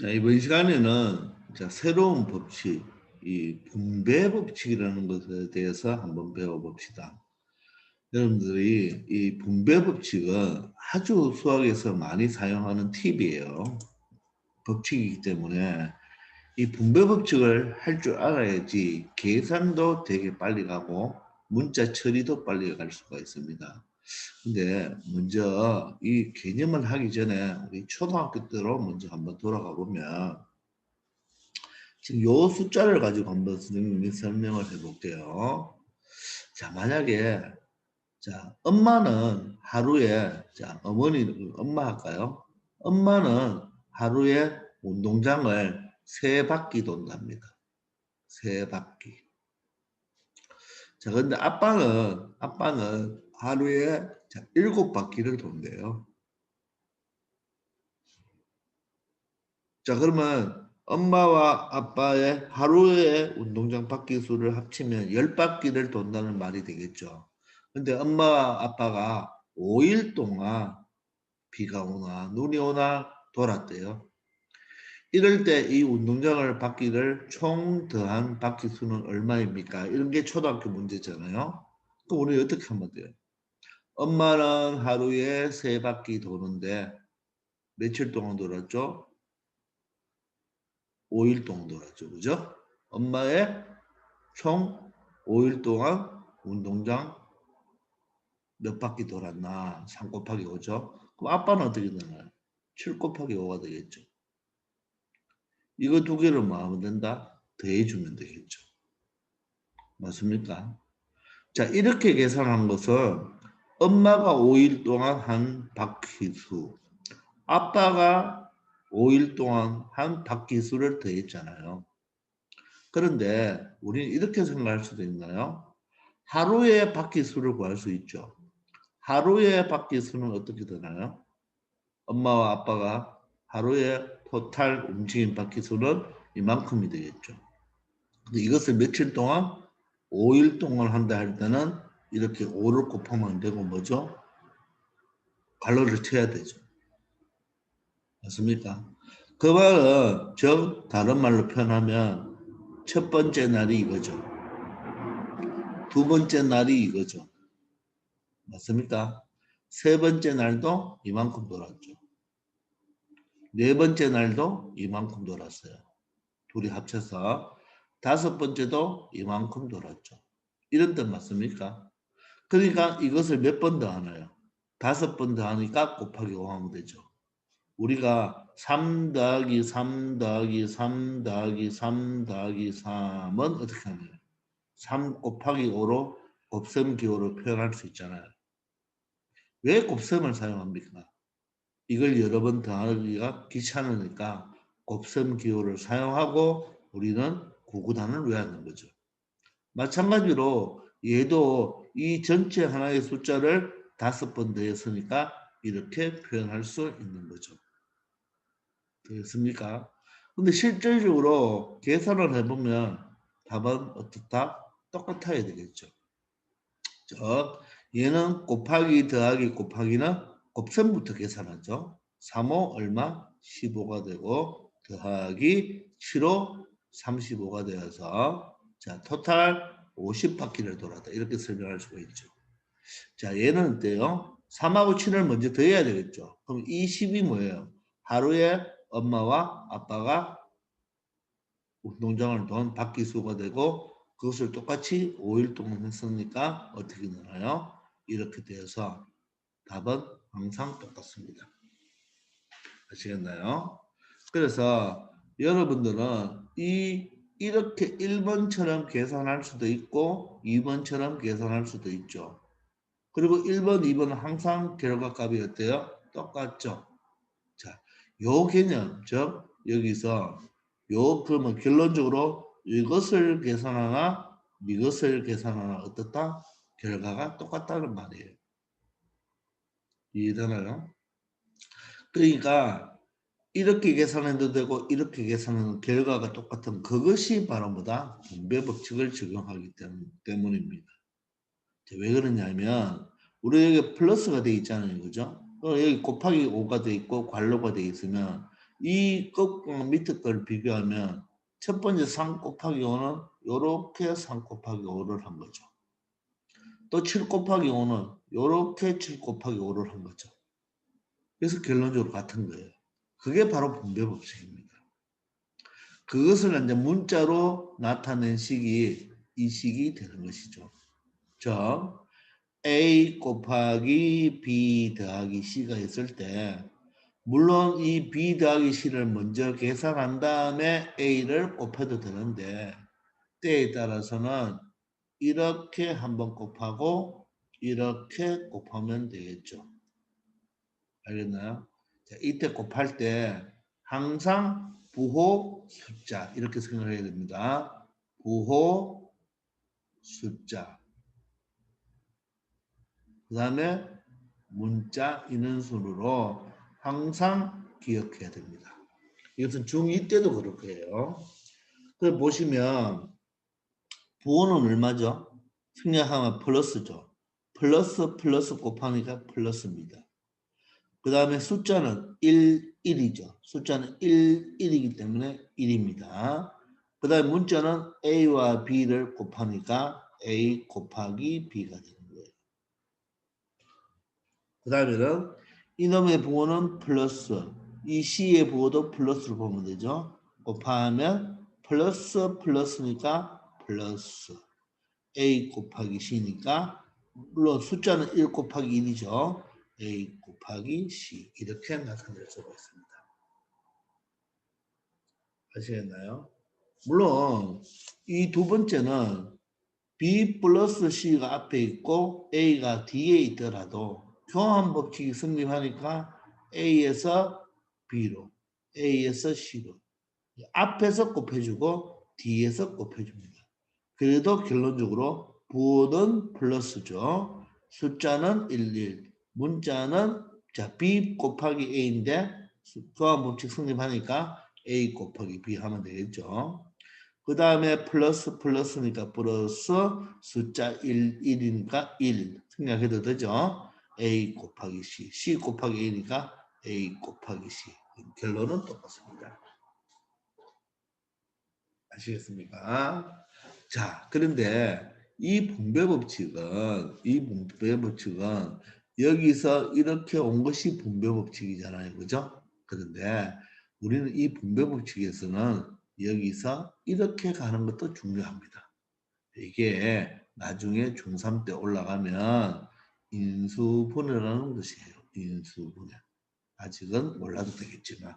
자, 이번 시간에는 자, 새로운 법칙, 이 분배 법칙이라는 것에 대해서 한번 배워봅시다. 여러분들이 이 분배 법칙은 아주 수학에서 많이 사용하는 팁이에요. 법칙이기 때문에 이 분배 법칙을 할 줄 알아야지 계산도 되게 빨리 가고 문자 처리도 빨리 갈 수가 있습니다. 근데 먼저 이 개념을 하기 전에 우리 초등학교 때로 먼저 한번 돌아가 보면 지금 요 숫자를 가지고 한번 선생님이 설명을 해 볼게요. 자, 만약에 자, 엄마는 하루에 자, 어머니 엄마 할까요? 엄마는 하루에 운동장을 세 바퀴 돈답니다. 세 바퀴. 자, 근데 아빠는 아빠는 하루에 자, 일곱 바퀴를 돈대요. 자, 그러면 엄마와 아빠의 하루의 운동장 바퀴 수를 합치면 열 바퀴를 돈다는 말이 되겠죠. 근데 엄마와 아빠가 5일 동안 비가 오나 눈이 오나 돌았대요. 이럴 때 이 운동장을 바퀴를 총 더한 바퀴 수는 얼마입니까? 이런 게 초등학교 문제잖아요. 그럼 우리 어떻게 하면 돼요? 엄마는 하루에 세 바퀴 도는데 며칠 동안 돌았죠? 5일 동안 돌았죠. 그죠? 엄마의 총 5일 동안 운동장 몇 바퀴 돌았나? 3 곱하기 5죠. 그럼 아빠는 어떻게 되나요? 7 곱하기 5가 되겠죠. 이거 두 개를 뭐 하면 된다? 더해주면 되겠죠. 맞습니까? 자, 이렇게 계산한 것은 엄마가 5일 동안 한 바퀴수, 아빠가 5일 동안 한 바퀴수를 더했잖아요. 그런데 우리는 이렇게 생각할 수도 있나요? 하루의 바퀴수를 구할 수 있죠. 하루의 바퀴수는 어떻게 되나요? 엄마와 아빠가 하루에 토탈 움직임 바퀴수는 이만큼이 되겠죠. 근데 이것을 며칠 동안 5일 동안 한다 할 때는 이렇게 5를 곱하면 되고 뭐죠? 괄호를 쳐야 되죠. 맞습니까? 그 말은 즉 다른 말로 표현하면 첫 번째 날이 이거죠. 두 번째 날이 이거죠. 맞습니까? 세 번째 날도 이만큼 돌았죠. 네 번째 날도 이만큼 돌았어요. 둘이 합쳐서 다섯 번째도 이만큼 돌았죠. 이런 뜻 맞습니까? 그러니까 이것을 몇 번 더 하나요? 다섯 번 더 하니까 곱하기 5 하면 되죠. 우리가 3 더하기 3 더하기 3 더하기 3 더하기 3은 어떻게 하나요? 3 곱하기 5로 곱셈 기호로 표현할 수 있잖아요. 왜 곱셈을 사용합니까? 이걸 여러 번 더하기가 귀찮으니까 곱셈 기호를 사용하고 우리는 구구단을 외우는 거죠. 마찬가지로 얘도 이 전체 하나의 숫자를 다섯 번 더했으니까 이렇게 표현할 수 있는 거죠. 되겠습니까? 근데 실질적으로 계산을 해보면 답은 어떻다? 똑같아야 되겠죠. 즉, 얘는 곱하기 더하기 곱하기는 곱셈부터 계산하죠. 3호 얼마? 15가 되고 더하기 7호 35가 되어서 자 토탈 50바퀴를 돌았다. 이렇게 설명할 수가 있죠. 자 얘는 어때요? 3하고 7을 먼저 더해야 되겠죠. 그럼 이 10이 뭐예요? 하루에 엄마와 아빠가 운동장을 돈 바퀴 수가 되고 그것을 똑같이 5일 동안 했으니까 어떻게 되나요? 이렇게 되어서 답은 항상 똑같습니다. 아시겠나요? 그래서 여러분들은 이 이렇게 1번처럼 계산할 수도 있고 2번처럼 계산할 수도 있죠. 그리고 1번, 2번은 항상 결과값이 어때요? 똑같죠. 자, 요 개념, 즉 여기서 요 그러면 결론적으로 이것을 계산하나 이것을 계산하나 어떻다? 결과가 똑같다는 말이에요. 이해되나요? 그러니까 이렇게 계산해도 되고 이렇게 계산하는 결과가 똑같은 그것이 바로 뭐다? 분배 법칙을 적용하기 때문, 입니다 왜 그러냐면 우리 여기 플러스가 돼 있잖아요. 그죠? 여기 곱하기 5가 돼 있고 괄호가 돼 있으면 이 끝과 밑에 걸 비교하면 첫 번째 3 곱하기 5는 요렇게 3 곱하기 5를 한 거죠. 또 7 곱하기 5는 요렇게 7 곱하기 5를 한 거죠. 그래서 결론적으로 같은 거예요. 그게 바로 분배 법칙입니다. 그것을 이제 문자로 나타낸 식이 이 식이 되는 것이죠. 즉 A 곱하기 B 더하기 C가 있을 때 물론 이 B 더하기 C를 먼저 계산한 다음에 A를 곱해도 되는데 때에 따라서는 이렇게 한번 곱하고 이렇게 곱하면 되겠죠. 알겠나요? 자, 이때 곱할 때 항상 부호 숫자 이렇게 생각해야 됩니다. 부호 숫자 그 다음에 문자 인원순으로 항상 기억해야 됩니다. 이것은 중2 때도 그럴 거예요. 그 보시면 부호는 얼마죠? 생략하면 플러스죠. 플러스 플러스 곱하니까 플러스입니다. 그 다음에 숫자는 1, 1이죠. 숫자는 1, 1이기 때문에 1입니다. 그 다음에 문자는 A와 B를 곱하니까 A 곱하기 B가 되는 거예요. 그 다음에는 이놈의 부호는 플러스, 이 C의 부호도 플러스로 보면 되죠. 곱하면 플러스 플러스니까 플러스 A 곱하기 C니까 물론 숫자는 1 곱하기 1이죠. A 곱하기 C 이렇게 나타낼 수가 있습니다. 아시겠나요? 물론 이 두 번째는 B 플러스 C가 앞에 있고 A가 뒤에 있더라도 교환 법칙이 성립하니까 A에서 B로 A에서 C로 앞에서 곱해주고 뒤에서 곱해줍니다. 그래도 결론적으로 부호는 플러스죠. 숫자는 11, 문자는 자 B 곱하기 A인데 교환 법칙 성립하니까 A 곱하기 B 하면 되겠죠. 그 다음에 플러스 플러스니까 플러스 숫자 1, 1이니까 1 생각해도 되죠. A 곱하기 C, C 곱하기 A니까 A 곱하기 C 결론은 똑같습니다. 아시겠습니까? 자, 그런데 이 분배 법칙은 이 분배 법칙은 여기서 이렇게 온 것이 분배 법칙이잖아요. 그죠? 그런데 우리는 이 분배 법칙에서는 여기서 이렇게 가는 것도 중요합니다. 이게 나중에 중3 때 올라가면 인수분해라는 것이에요. 인수분해. 아직은 몰라도 되겠지만.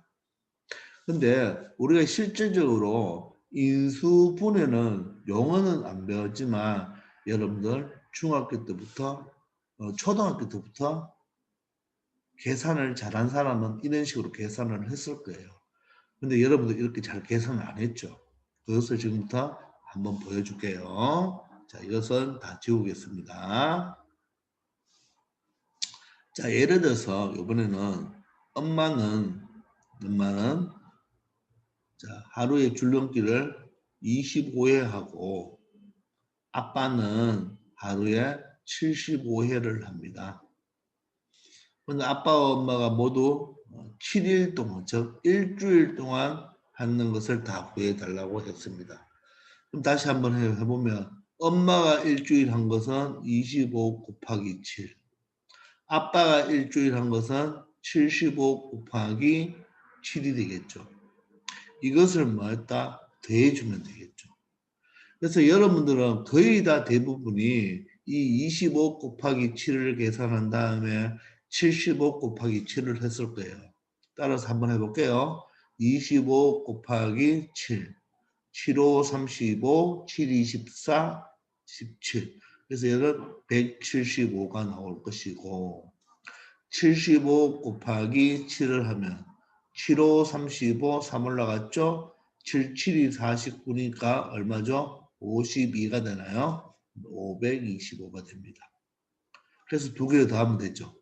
근데 우리가 실질적으로 인수분해는 영어는 안 배웠지만 여러분들 중학교 때부터 어, 초등학교 때부터 계산을 잘한 사람은 이런 식으로 계산을 했을 거예요. 근데 여러분들 이렇게 잘 계산을 안 했죠. 그것을 지금부터 한번 보여줄게요. 자, 이것은 다 지우겠습니다. 자, 예를 들어서 이번에는 엄마는 엄마는 자, 하루에 줄넘기를 25회 하고 아빠는 하루에 75회를 합니다. 아빠와 엄마가 모두 7일 동안, 즉 일주일 동안 하는 것을 다 구해달라고 했습니다. 그럼 다시 한번 해보면 엄마가 일주일 한 것은 25 곱하기 7 아빠가 일주일 한 것은 75 곱하기 7이 되겠죠. 이것을 뭐했다? 더해주면 되겠죠. 그래서 여러분들은 거의 다 대부분이 이 25 곱하기 7을 계산한 다음에 75 곱하기 7을 했을 거예요. 따라서 한번 해볼게요. 25 곱하기 7, 7, 5, 35, 7, 24, 17. 그래서 얘는 175가 나올 것이고 75 곱하기 7을 하면 7, 5, 35, 3 올라갔죠? 7, 7이 49니까 얼마죠? 52가 되나요? 525가 됩니다. 그래서 두 개를 더하면 되죠.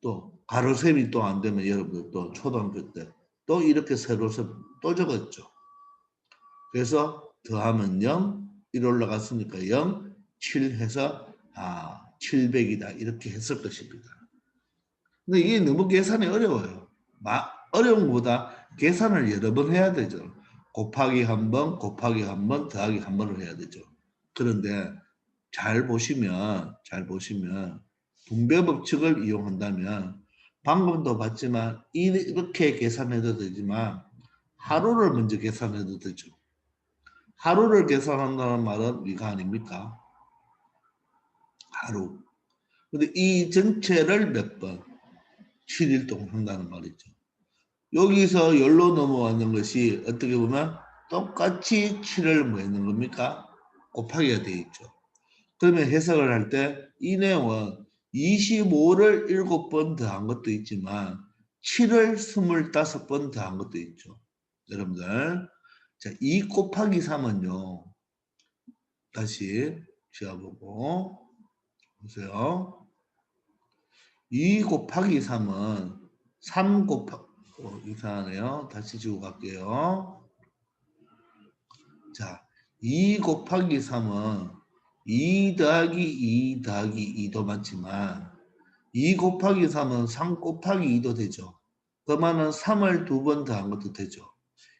또 가로셈이 또 안 되면 여러분들 또 초등학교 때 또 이렇게 세로셈 또 적었죠. 그래서 더하면 0, 1 올라갔으니까 0, 7 해서 아 700이다 이렇게 했을 것입니다. 근데 이게 너무 계산이 어려워요. 마, 어려운 것보다 계산을 여러 번 해야 되죠. 곱하기 한 번, 곱하기 한 번, 더하기 한 번을 해야 되죠. 그런데 잘 보시면 잘 보시면 분배 법칙을 이용한다면 방금도 봤지만 이렇게 계산해도 되지만 하루를 먼저 계산해도 되죠. 하루를 계산한다는 말은 이거 아닙니까? 하루. 근데 이 전체를 몇 번? 7일 동안 한다는 말이죠. 여기서 열로 넘어왔는 것이 어떻게 보면 똑같이 7을 뭐 했는 겁니까? 곱하기가 되어 있죠. 그러면 해석을 할 때 이 내용은 25를 7번 더한 것도 있지만 7을 25번 더한 것도 있죠. 여러분들. 자, 2 곱하기 3은요. 다시 지어보고 보세요. 2 곱하기 3은 3 곱하기 어, 이상하네요. 다시 지고 갈게요. 자, 2 곱하기 3은 2 더하기 2 더하기 2도 맞지만 2 곱하기 3은 3 곱하기 2도 되죠. 그러면은 3을 두 번 더한 것도 되죠.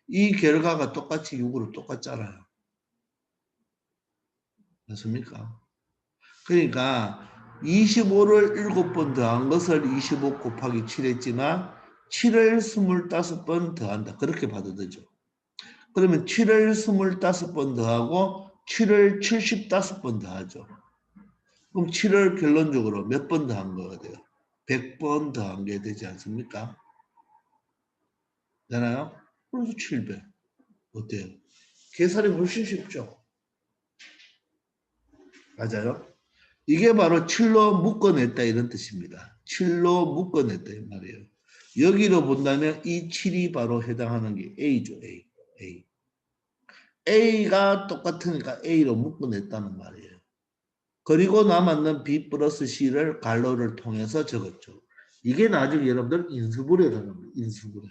이 결과가 똑같이 6으로 똑같잖아요. 맞습니까? 그러니까 25를 7번 더한 것을 25 곱하기 7 했지만 7을 25번 더한다. 그렇게 봐도 되죠. 그러면 7을 25번 더하고 7을 75번 더하죠. 그럼 7을 결론적으로 몇 번 더한 거가 돼요? 100번 더한 게 되지 않습니까? 되나요? 그래서 700. 어때요? 계산이 훨씬 쉽죠? 맞아요? 이게 바로 7로 묶어냈다 이런 뜻입니다. 7로 묶어냈다 이 말이에요. 여기로 본다면 이 7이 바로 해당하는 게 A죠. A. A. A가 똑같으니까 A로 묶어냈다는 말이에요. 그리고 남았는 B 플러스 C를 갈로를 통해서 적었죠. 이게 나중에 여러분들 인수분해 들어갑니다. 인수분해.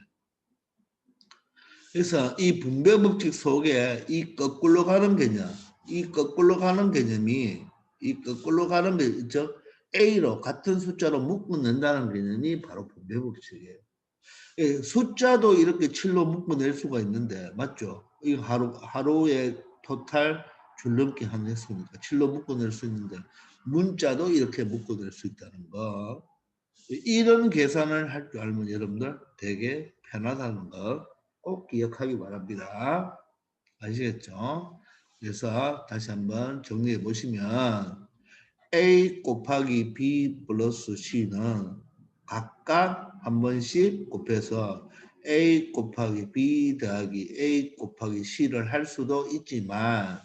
그래서 이 분배 법칙 속에 이 거꾸로 가는 개념, 이 거꾸로 가는 개념이 이 거꾸로 가는 게 있죠. A로 같은 숫자로 묶어낸다는 개념이 바로 분배 법칙이에요. 예, 숫자도 이렇게 7로 묶어낼 수가 있는데 맞죠? 이 하루 하루에 토탈 줄넘기 한 횟수니까 7로 묶어낼 수 있는데 문자도 이렇게 묶어낼 수 있다는 거. 이런 계산을 할 줄 알면 여러분들 되게 편하다는 거 꼭 기억하기 바랍니다. 아시겠죠? 그래서 다시 한번 정리해 보시면 A 곱하기 B 플러스 C는 각각 한 번씩 곱해서 A 곱하기 B 더하기 A 곱하기 C를 할 수도 있지만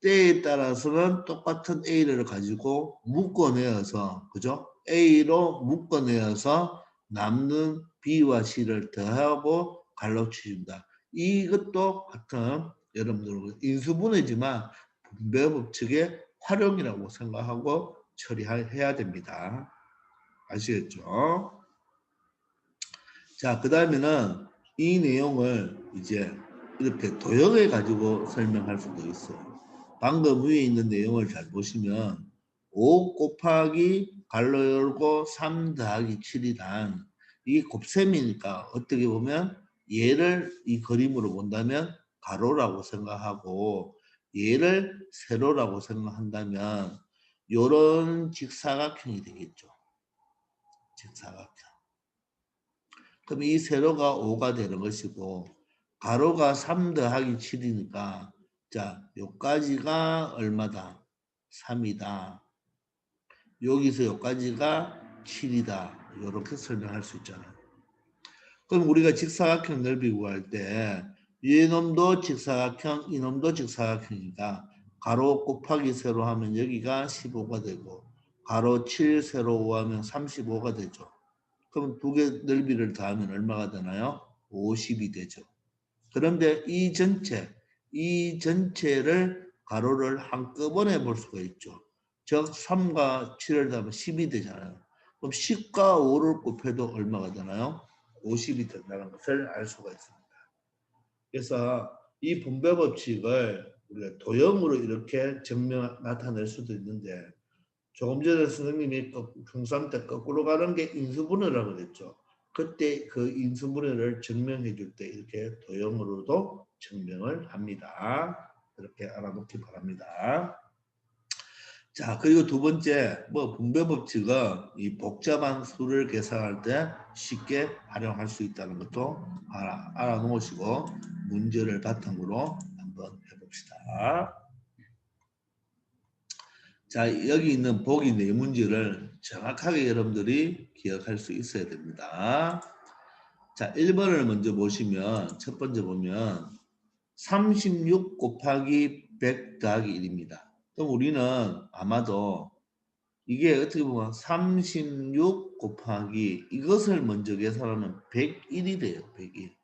때에 따라서는 똑같은 A를 가지고 묶어내어서 그죠? A로 묶어내어서 남는 B와 C를 더하고 갈로 치준다. 이것도 같은 여러분들 인수분해지만 분배 법칙의 활용이라고 생각하고 처리해야 됩니다. 아시겠죠? 자, 그 다음에는 이 내용을 이제 이렇게 도형해 가지고 설명할 수도 있어요. 방금 위에 있는 내용을 잘 보시면 5 곱하기 갈로 열고 3 더하기 7이란 이 곱셈이니까 어떻게 보면 얘를 이 그림으로 본다면 가로라고 생각하고 얘를 세로라고 생각한다면 이런 직사각형이 되겠죠. 직사각형. 그럼 이 세로가 5가 되는 것이고 가로가 3 더하기 7이니까 자 요까지가 얼마다? 3이다. 여기서 여기까지가 7이다. 이렇게 설명할 수 있잖아요. 그럼 우리가 직사각형 넓이 구할 때 이놈도 직사각형, 이놈도 직사각형이니까 가로 곱하기 세로 하면 여기가 15가 되고 가로 7 세로 5 하면 35가 되죠. 그럼 두 개 넓이를 더하면 얼마가 되나요? 50이 되죠. 그런데 이 전체, 이 전체를 가로를 한꺼번에 볼 수가 있죠. 즉 3과 7을 더하면 10이 되잖아요. 그럼 10과 5를 곱해도 얼마가 되나요? 50이 된다는 것을 알 수가 있습니다. 그래서 이 분배 법칙을 우리가 도형으로 이렇게 증명 나타낼 수도 있는데 조금 전에 선생님이 중3 때 거꾸로 가는 게 인수분해라고 그랬죠. 그때 그 인수분해를 증명해 줄 때 이렇게 도형으로도 증명을 합니다. 이렇게 알아놓기 바랍니다. 자 그리고 두 번째 뭐 분배 법칙은 이 복잡한 수를 계산할 때 쉽게 활용할 수 있다는 것도 알아, 알아놓으시고 문제를 바탕으로 한번 해봅시다. 자 여기 있는 보기 네 문제를 정확하게 여러분들이 기억할 수 있어야 됩니다. 자 1번을 먼저 보시면 첫 번째 보면 36 곱하기 100 더하기 1입니다. 그럼 우리는 아마도 이게 어떻게 보면 36 곱하기 이것을 먼저 계산하면 101이 돼요. 101.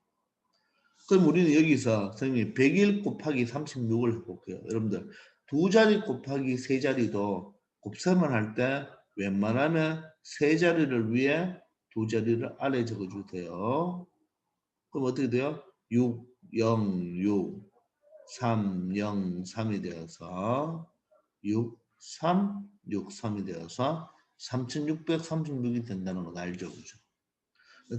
그럼 우리는 여기서 선생님 101 곱하기 36을 해볼게요. 여러분들 두 자리 곱하기 세 자리도 곱셈을 할 때 웬만하면 세 자리를 위에 두 자리를 아래 적어주세요. 그럼 어떻게 돼요? 6, 0, 6, 3, 0, 3이 되어서 6, 3, 6, 3이 되어서 3636이 된다는 걸 알죠. 그죠?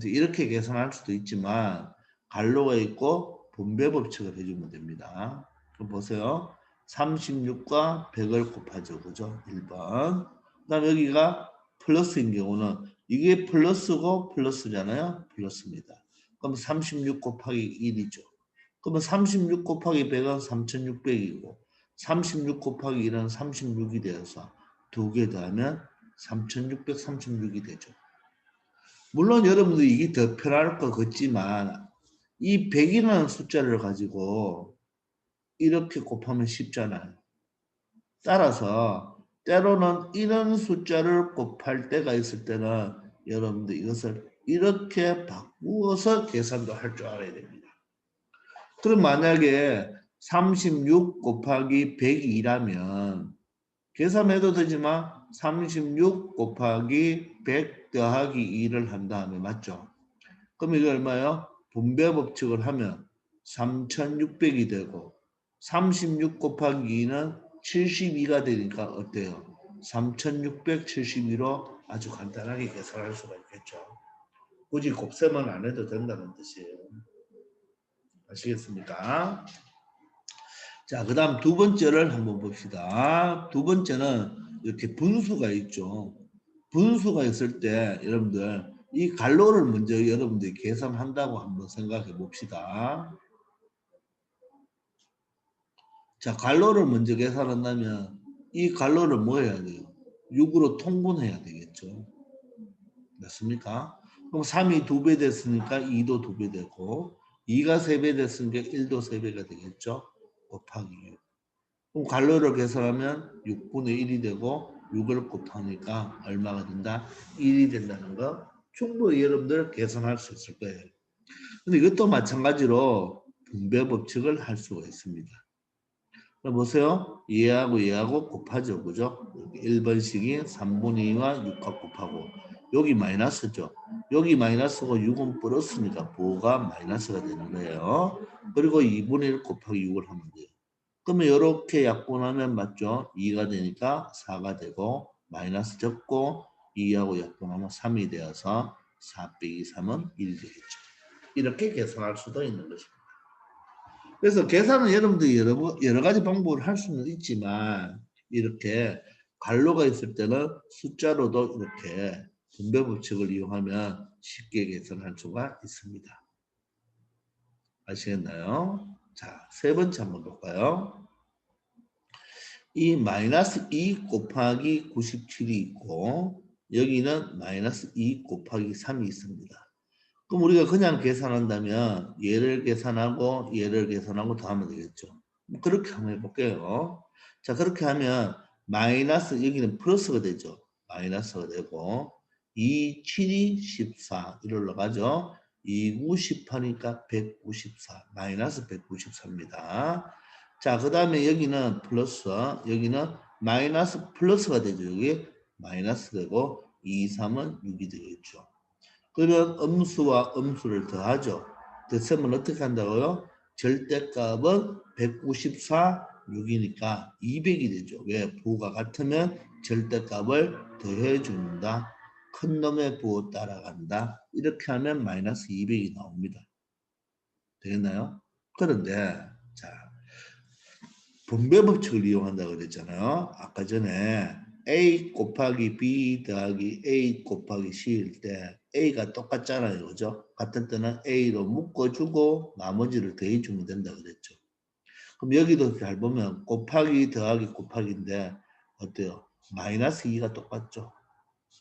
이렇게 계산할 수도 있지만 갈로가 있고 분배 법칙을 해주면 됩니다. 그럼 보세요. 36과 100을 곱하죠. 그죠? 1번. 그 다음에 여기가 플러스인 경우는 이게 플러스고 플러스잖아요. 플러스입니다. 그럼 36 곱하기 1이죠. 그러면 36 곱하기 100은 3600이고 36 곱하기 1은 36이 되어서 두 개 더하면 3636이 되죠. 물론 여러분들이 이게 더 편할 것 같지만 이 100이라는 숫자를 가지고 이렇게 곱하면 쉽잖아요. 따라서 때로는 이런 숫자를 곱할 때가 있을 때는 여러분들 이것을 이렇게 바꾸어서 계산도 할 줄 알아야 됩니다. 그럼 만약에 36 곱하기 102라면 계산해도 되지만 36 곱하기 100 더하기 2를 한다 하면 맞죠? 그럼 이게 얼마예요? 분배 법칙을 하면 3600이 되고 36 곱하기 2는 72가 되니까 어때요? 3672로 아주 간단하게 계산할 수가 있겠죠. 굳이 곱셈은 안 해도 된다는 뜻이에요. 아시겠습니까? 자, 그 다음 두 번째를 한번 봅시다. 두 번째는 이렇게 분수가 있죠. 분수가 있을 때 여러분들 이 갈로를 먼저 여러분들이 계산한다고 한번 생각해 봅시다. 자, 갈로를 먼저 계산한다면 이 갈로를 뭐 해야 돼요? 6으로 통분해야 되겠죠. 맞습니까? 그럼 3이 2배 됐으니까 2도 2배 되고 2가 3배 됐으니까 1도 3배가 되겠죠. 곱하기 6. 그럼 갈로를 계산하면 6분의 1이 되고 6을 곱하니까 얼마가 된다? 1이 된다는 거 충분히 여러분들 계산할 수 있을 거예요. 근데 이것도 마찬가지로 분배 법칙을 할 수가 있습니다. 보세요. 얘하고 얘하고 곱하죠. 그죠? 1번씩이 3분의 2와 6과 곱하고 여기 마이너스죠. 여기 마이너스고 6은 플러스니까 부호가 마이너스가 되는 거예요. 그리고 2분의 1 곱하기 6을 하면 돼요. 그러면 이렇게 약분하면 맞죠? 2가 되니까 4가 되고 마이너스 적고 2하고 약분하면 3이 되어서 4 빼기 3은 1이 되겠죠. 이렇게 계산할 수도 있는 것입니다. 그래서 계산은 여러분들이 여러, 여러 가지 방법을 할 수는 있지만 이렇게 갈로가 있을 때는 숫자로도 이렇게 분배 법칙을 이용하면 쉽게 계산할 수가 있습니다. 아시겠나요? 자, 세 번째 한번 볼까요? 이 마이너스 2 곱하기 97이 있고 여기는 마이너스 2 곱하기 3이 있습니다. 그럼 우리가 그냥 계산한다면 얘를 계산하고 얘를 계산하고 더하면 되겠죠. 뭐 그렇게 한번 해볼게요. 자 그렇게 하면 마이너스 여기는 플러스가 되죠. 마이너스가 되고 2, 7이 14 이rol로 가죠. 2, 9, 18이니까 194 마이너스 194입니다. 자 그 다음에 여기는 플러스 여기는 마이너스 플러스가 되죠. 여기 마이너스 되고 2, 3은 6이 되겠죠. 그러면 음수와 음수를 더하죠. 더쓰면 어떻게 한다고요? 절대값은 194, 6이니까 200이 되죠. 왜? 부가 같으면 절대값을 더해 준다. 큰 놈의 부호 따라간다. 이렇게 하면 마이너스 200이 나옵니다. 되겠나요? 그런데 자 분배 법칙을 이용한다 그랬잖아요. 아까 전에 a 곱하기 b 더하기 a 곱하기 c일 때 a가 똑같잖아요. 그죠? 같은 때는 a로 묶어주고 나머지를 더해주면 된다 그랬죠. 그럼 여기도 잘 보면 곱하기 더하기 곱하기인데 어때요? 마이너스 2가 똑같죠.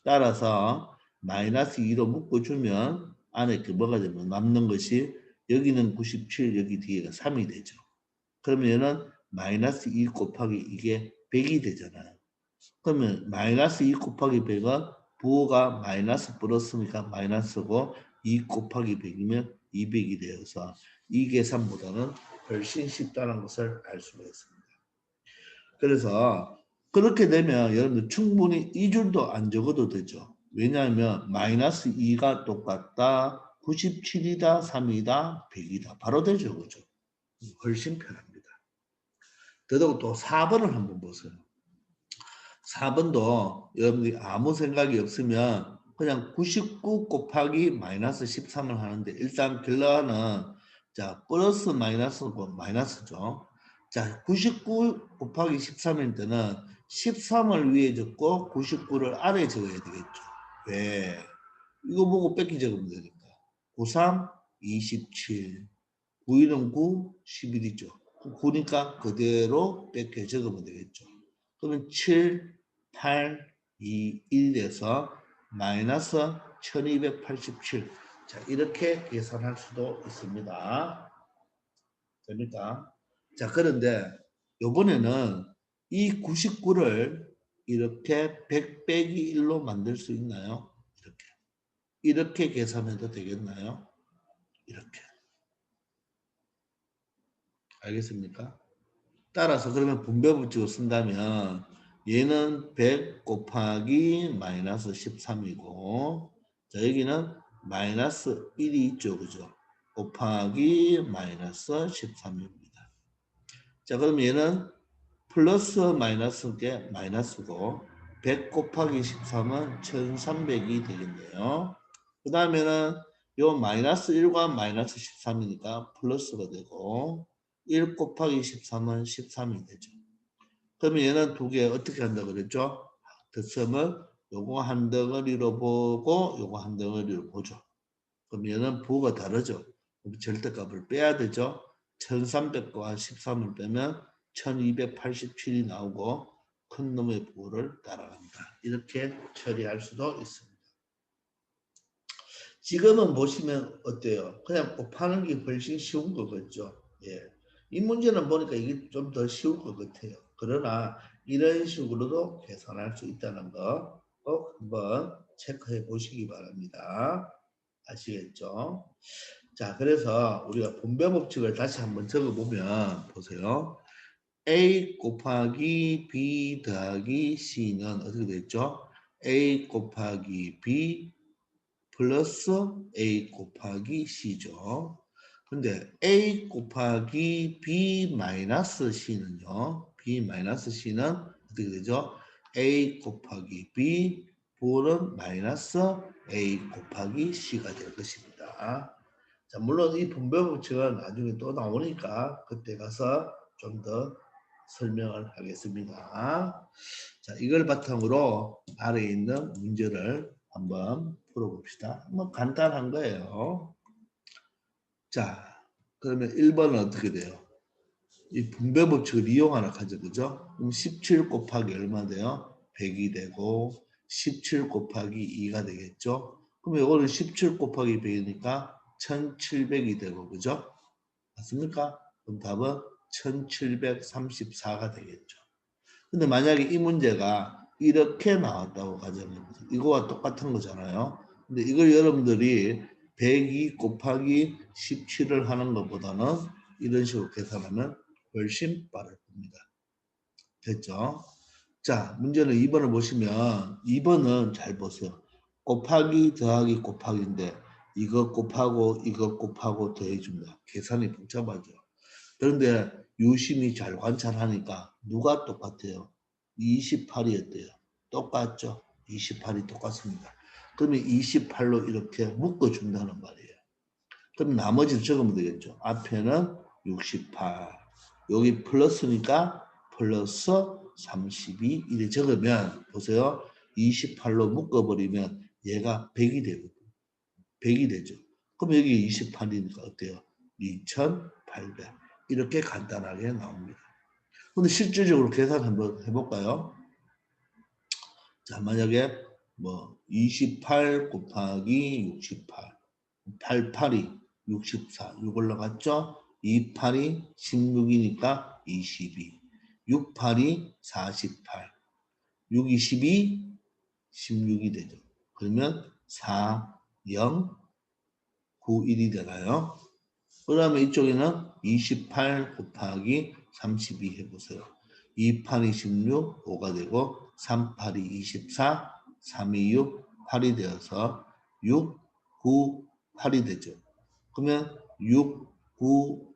따라서 마이너스 2로 묶어주면 안에 그 뭐가 되면 남는 것이 여기는 97 여기 뒤에가 3이 되죠. 그러면 얘는 마이너스 2 곱하기 이게 100이 되잖아요. 그러면 마이너스 2 곱하기 100은 부호가 마이너스 플러스니까 마이너스고 2 곱하기 100이면 200이 되어서 이 계산보다는 훨씬 쉽다는 것을 알 수가 있습니다. 그래서 그렇게 되면 여러분들 충분히 이 줄도 안 적어도 되죠. 왜냐하면 마이너스 2가 똑같다, 97이다, 3이다, 100이다. 바로 되죠. 그죠? 훨씬 편합니다. 더더욱 또 4번을 한번 보세요. 4번도 여러분들이 아무 생각이 없으면 그냥 99 곱하기 마이너스 13을 하는데 일단 결과는 자 플러스 마이너스고 마이너스죠. 자 99 곱하기 13일 때는 13을 위에 적고 99를 아래에 적어야 되겠죠. 왜? 이거 보고 뺏기 적으면 되니까. 93, 27, 9일은 9, 11이죠. 9니까 그대로 뺏겨 적으면 되겠죠. 그러면 7, 8, 2, 1에서 마이너스 1287. 자, 이렇게 계산할 수도 있습니다. 됩니까? 자, 그런데 요번에는 이 99를 이렇게 100 빼기 1로 만들 수 있나요? 이렇게. 이렇게 계산해도 되겠나요? 이렇게. 알겠습니까? 따라서 그러면 분배 법칙을 쓴다면 얘는 100 곱하기 마이너스 13이고 자 여기는 마이너스 1이 있죠. 그죠? 곱하기 마이너스 13입니다. 자 그럼 얘는 플러스 마이너스 게 마이너스고 100 곱하기 13은 1300이 되겠네요. 그 다음에는 요 마이너스 1과 마이너스 13이니까 플러스가 되고 1 곱하기 13은 13이 되죠. 그러면 얘는 두 개 어떻게 한다 그랬죠? 덧셈을 요거 한 덩어리로 보고 요거 한 덩어리로 보죠. 그럼 얘는 부호가 다르죠. 그럼 절대값을 빼야 되죠. 1300과 13을 빼면 1287이 나오고 큰 놈의 부호를 따라간다. 이렇게 처리할 수도 있습니다. 지금은 보시면 어때요? 그냥 곱하는 게 훨씬 쉬운 거겠죠. 예. 이 문제는 보니까 이게 좀 더 쉬울 것 같아요. 그러나 이런 식으로도 계산할 수 있다는 거 꼭 한번 체크해 보시기 바랍니다. 아시겠죠? 자, 그래서 우리가 분배 법칙을 다시 한번 적어보면 보세요. A 곱하기 B 더하기 C는 어떻게 됐죠? A 곱하기 B 플러스 A 곱하기 C죠. 근데 A 곱하기 B 마이너스 C는요. B 마이너스 C는 어떻게 되죠? A 곱하기 B 부호는 마이너스 A 곱하기 C가 될 것입니다. 자, 물론 이 분배 법칙은 나중에 또 나오니까 그때 가서 좀 더 설명을 하겠습니다. 자, 이걸 바탕으로 아래에 있는 문제를 한번 풀어봅시다. 뭐 간단한 거예요. 자, 그러면 1번은 어떻게 돼요? 이 분배 법칙을 이용하라 하죠. 그죠? 그럼 17 곱하기 얼마 돼요? 100이 되고 17 곱하기 2가 되겠죠? 그럼 이거는 17 곱하기 100이니까 1700이 되고 그죠? 맞습니까? 그럼 답은 1734가 되겠죠. 근데 만약에 이 문제가 이렇게 나왔다고 가정해보세요. 이거와 똑같은 거잖아요. 근데 이걸 여러분들이 102 곱하기 17을 하는 것보다는 이런 식으로 계산하면 훨씬 빠를 겁니다. 됐죠? 자, 문제는 2번을 보시면 2번은 잘 보세요. 곱하기 더하기 곱하기인데 이거 곱하고 이거 곱하고 더해줍니다. 계산이 복잡하죠. 그런데 유심히 잘 관찰하니까 누가 똑같아요? 28이었대요. 똑같죠? 28이 똑같습니다. 그러면 28로 이렇게 묶어준다는 말이에요. 그럼 나머지를 적으면 되겠죠. 앞에는 68. 여기 플러스니까 플러스 32 이래 적으면 보세요. 28로 묶어버리면 얘가 100이 되거든요. 100이 되죠. 그럼 여기 28이니까 어때요? 2800 이렇게 간단하게 나옵니다. 근데 실질적으로 계산 한번 해볼까요? 자 만약에 뭐 28 곱하기 68 88이 64 6 올라갔죠? 28이 16이니까 22 68이 48 6 22 16이 되죠. 그러면 4 0 9 1이 되나요? 그 다음에 이쪽에는 28 곱하기 32 해보세요. 2, 8이 16, 5가 되고 3, 8이 24, 3이 6, 8이 되어서 6, 9, 8이 되죠. 그러면 6, 9,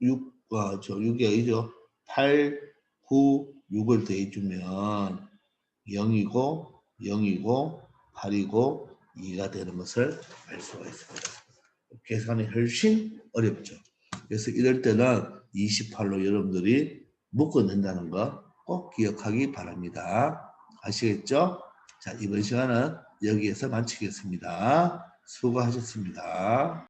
6, 아, 저 6이 아니죠. 8, 9, 6을 더해주면 0이고 0이고 8이고 2가 되는 것을 알 수가 있습니다. 계산이 훨씬 어렵죠. 그래서 이럴 때는 28로 여러분들이 묶어낸다는 거 꼭 기억하기 바랍니다. 아시겠죠? 자, 이번 시간은 여기에서 마치겠습니다. 수고하셨습니다.